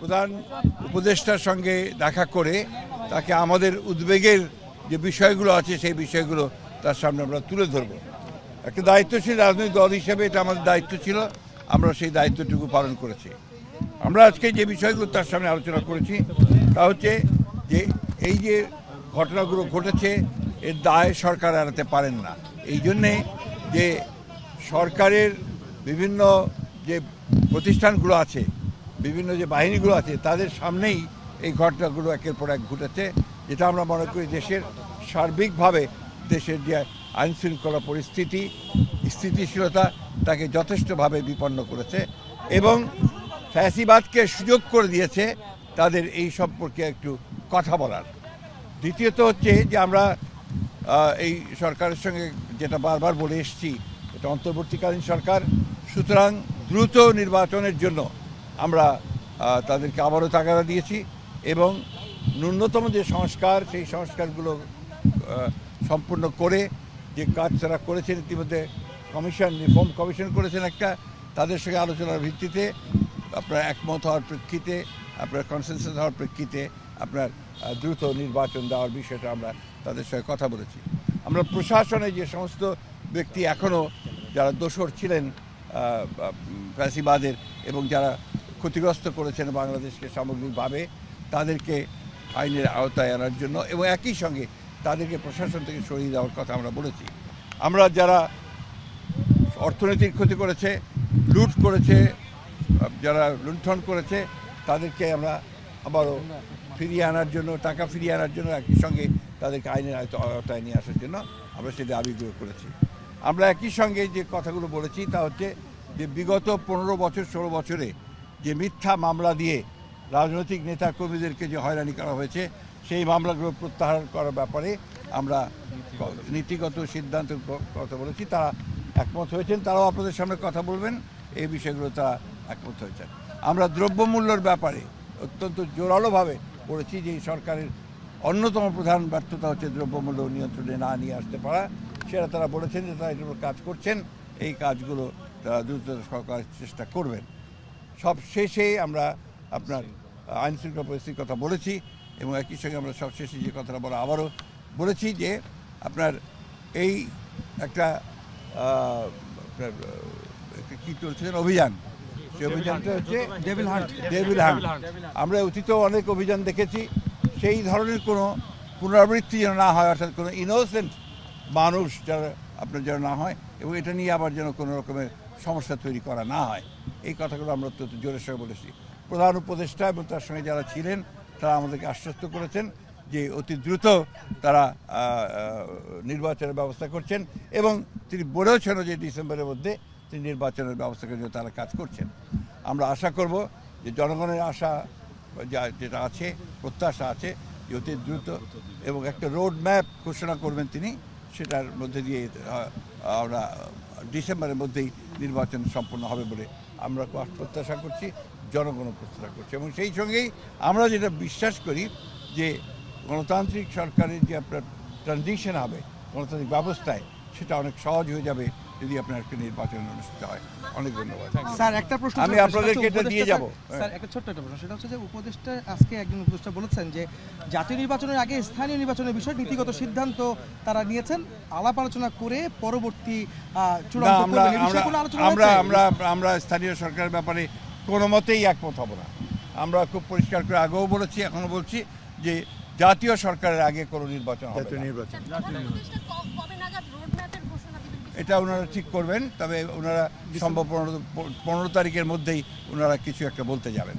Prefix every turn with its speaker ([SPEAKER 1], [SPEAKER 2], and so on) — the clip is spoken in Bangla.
[SPEAKER 1] প্রধান উপদেষ্টার সঙ্গে দেখা করে তাকে আমাদের উদ্বেগের যে বিষয়গুলো আছে, সেই বিষয়গুলো তার সামনে আমরা তুলে ধরবো। একটা দায়িত্বশীল রাজনৈতিক দল হিসেবে এটা আমাদের দায়িত্ব ছিল, আমরা সেই দায়িত্বটুকু পালন করেছি। আমরা আজকে যে বিষয়গুলো তার সামনে আলোচনা করেছি, তা হচ্ছে যে এই যে ঘটনাগুলো ঘটেছে, এর দায় সরকার এড়াতে পারেন না। এই জন্যে যে সরকারের বিভিন্ন যে প্রতিষ্ঠানগুলো আছে বিভিন্ন যে বাহিনীগুলো আছে, তাদের সামনেই এই ঘটনাগুলো একের পর এক ঘটেছে, যেটা আমরা মনে করি দেশের সার্বিকভাবে দেশের যে আইন শৃঙ্খলা পরিস্থিতি, স্থিতিশীলতা, তাকে যথেষ্টভাবে বিপন্ন করেছে এবং ফ্যাসিবাদকে সুযোগ করে দিয়েছে তাদের এই সম্পর্কে একটু কথা বলার। দ্বিতীয়ত হচ্ছে যে আমরা এই সরকারের সঙ্গে যেটা বারবার বলে এসেছি, এটা অন্তর্বর্তীকালীন সরকার, সুতরাং দ্রুত নির্বাচনের জন্য আমরা তাদেরকে আবারও তাগাদা দিয়েছি এবং ন্যূনতম যে সংস্কার, সেই সংস্কারগুলো সম্পূর্ণ করে যে কাজ তারা করেছেন, ইতিমধ্যে কমিশন, রিফর্ম কমিশন করেছেন একটা, তাদের সঙ্গে আলোচনার ভিত্তিতে আপনার একমত হওয়ার প্রেক্ষিতে, আপনার কনসেনসাস হওয়ার প্রেক্ষিতে আপনার দ্রুত নির্বাচন দেওয়ার বিষয়টা আমরা তাদের সঙ্গে কথা বলেছি। আমরা প্রশাসনে যে সমস্ত ব্যক্তি এখনও যারা দোষর ছিলেন ফ্যাসিবাদের এবং যারা ক্ষতিগ্রস্ত করেছেন বাংলাদেশকে সামগ্রিকভাবে তাদেরকে আইনের আওতায় আনার জন্য এবং একই সঙ্গে তাদেরকে প্রশাসন থেকে সরিয়ে দেওয়ার কথা আমরা বলেছি। আমরা যারা অর্থনৈতিক ক্ষতি করেছে, লুট করেছে, যারা লুণ্ঠন করেছে, তাদেরকে আমরা আবারও ফিরিয়ে আনার জন্য, টাকা ফিরিয়ে আনার জন্য একই সঙ্গে তাদেরকে আইনের আওতায় নিয়ে আসার জন্য আমরা সেটা দাবিগুলো করেছি। আমরা একই সঙ্গে যে কথাগুলো বলেছি তা হচ্ছে যে বিগত পনেরো বছর, ষোলো বছরে যে মিথ্যা মামলা দিয়ে রাজনৈতিক নেতা কর্মীদেরকে যে হয়রানি করা হয়েছে, সেই মামলাগুলো প্রত্যাহার করার ব্যাপারে আমরা নীতিগত সিদ্ধান্ত কথা বলেছি, তারা একমত হয়েছেন। তারাও আপনাদের সামনে কথা বলবেন, এই বিষয়গুলো তারা একমত হয়েছেন। আমরা দ্রব্যমূল্যর ব্যাপারে অত্যন্ত জোরালোভাবে বলেছি যে সরকারের অন্যতম প্রধান ব্যর্থতা হচ্ছে দ্রব্যমূল্য নিয়ন্ত্রণে না নিয়ে আসতে পারা। সেটা তারা বলেছেন যে তারা এটার কাজ করছেন, এই কাজগুলো তারা দ্রুত সরকার চেষ্টা করবেন। সব শেষে আমরা আপনার আইন শৃঙ্খলা পরিস্থিতির কথা বলেছি এবং একই সঙ্গে আমরা সব শেষে যে কথাটা বলা আবারও বলেছি যে আপনার এই একটা কী চলছিলেন অভিযান। সেই অভিযানটা হচ্ছে
[SPEAKER 2] ডেভিল হান্ট।
[SPEAKER 1] Devil hunt. আমরা অতীতেও অনেক অভিযান দেখেছি। সেই ধরনের কোনো পুনরাবৃত্তি যেন না হয় অর্থাৎ কোনো ইনোসেন্ট মানুষ যারা আপনার যেন না হয় এবং এটা নিয়ে আবার যেন কোনো রকমের সমস্যা তৈরি করা না হয়। এই কথাগুলো আমরা অত্যন্ত জোরের সঙ্গে বলেছি। প্রধান উপদেষ্টা এবং তার সঙ্গে যারা ছিলেন, তারা আমাদেরকে আশ্বস্ত করেছেন যে অতি দ্রুত তারা নির্বাচনের ব্যবস্থা করছেন এবং তিনি বলেওছেনও যে ডিসেম্বরের মধ্যে তিনি নির্বাচনের ব্যবস্থা জন্য তারা কাজ করছেন। আমরা আশা করব যে জনগণের আশা যা, যেটা আছে, প্রত্যাশা আছে, যে অতি দ্রুত এবং একটা রোড ম্যাপ ঘোষণা করবেন তিনি, সেটার মধ্যে দিয়ে আমরা ডিসেম্বরের মধ্যেই নির্বাচন সম্পন্ন হবে বলে আমরা প্রত্যাশা করছি জনগণও প্রত্যাশা করছি। এবং সেই সঙ্গেই আমরা যেটা বিশ্বাস করি যে গণতান্ত্রিক সরকারের যে আপনার ট্রানজিশন হবে, গণতান্ত্রিক ব্যবস্থায় সেটা অনেক সহজ হয়ে যাবে যদি আপনার একটা নির্বাচন অনুষ্ঠিত হয়। অনেক ধন্যবাদ।
[SPEAKER 2] স্যার একটা প্রশ্ন
[SPEAKER 1] আমি আপনাদেরকে এটা দিয়ে যাব।
[SPEAKER 2] স্যার- স্যার একটা ছোট্ট একটা প্রশ্ন সেটা হচ্ছে যে উপদেষ্টা আজকে একজন উপদেষ্টা বলেছেন যে জাতীয় নির্বাচনের আগে স্থানীয় নির্বাচনের বিষয়ে নীতিগত সিদ্ধান্ত তারা নিয়েছেন। আলাপ আলোচনা করে পরবর্তী আহ, চূড়ান্ত
[SPEAKER 1] আমরা আমরা আমরা স্থানীয় সরকারের ব্যাপারে কোনো মতেই একমত হব না। আমরা খুব পরিষ্কার করে আগেও বলেছি এখনও বলছি যে জাতীয় সরকারের আগে কোনো নির্বাচন হবে না।
[SPEAKER 3] প্রধান উপদেষ্টা ক- কবে নাগাদ রোডম্যাপের ঘোষণা দিবেন কিছু
[SPEAKER 1] এটা ওনারা ঠিক করবেন তবে ওনারা সম্ভব পনেরো পনেরো তারিখের মধ্যেই ওনারা কিছু একটা বলতে যাবেন।